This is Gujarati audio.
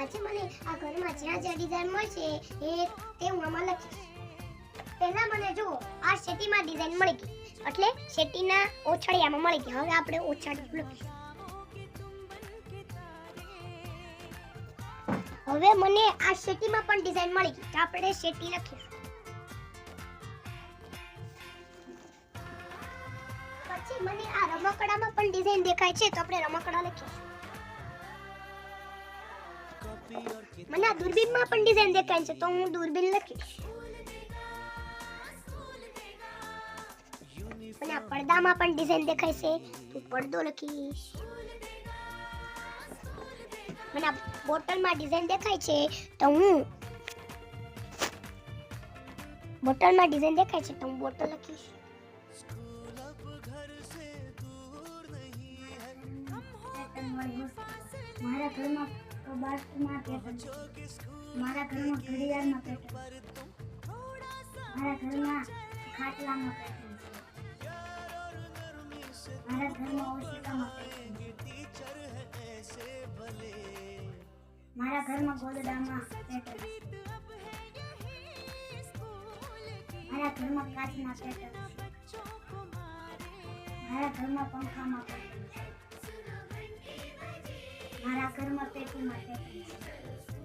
આજે મને આ ઘરમાં જ્યાં જ્યાં ડિઝાઇન મળશે એ તે હું આમાં લખીશ. પહેલા મને જુઓ, આ શેટીમાં ડિઝાઇન મળી ગઈ. એટલે શેટીના ઓછડિયામાં મળી ગઈ. હવે આપણે ઓછળિયું લખીશું. હવે મને આ શેટીમાં પણ ડિઝાઇન મળી ગઈ. આપણે શેટી લખીશું. પછી મને આ રમકડામાં પણ ડિઝાઇન દેખાય છે, તો આપણે રમકડા લખીશું. મને આ દૂરબીનમાં પણ ડિઝાઇન દેખાય છે તો હું દૂરબીન લખીશ. મને આ પડદામાં પણ ડિઝાઇન દેખાય છે તો પડદો લખીશ. મને આ બોટલમાં ડિઝાઇન દેખાય છે તો હું બોટલમાં ડિઝાઇન દેખાય છે તો હું બોટલ લખીશ. મારા ઘરમાં કબાટમાં પેટર્ન મારા ઘરમાં ઘડિયાળમાં પેટર્ન મારા ઘરમાં મારા ઘરમાં ઓશિકામાં પંખામાં મારા ઘરમાં પેટી માટે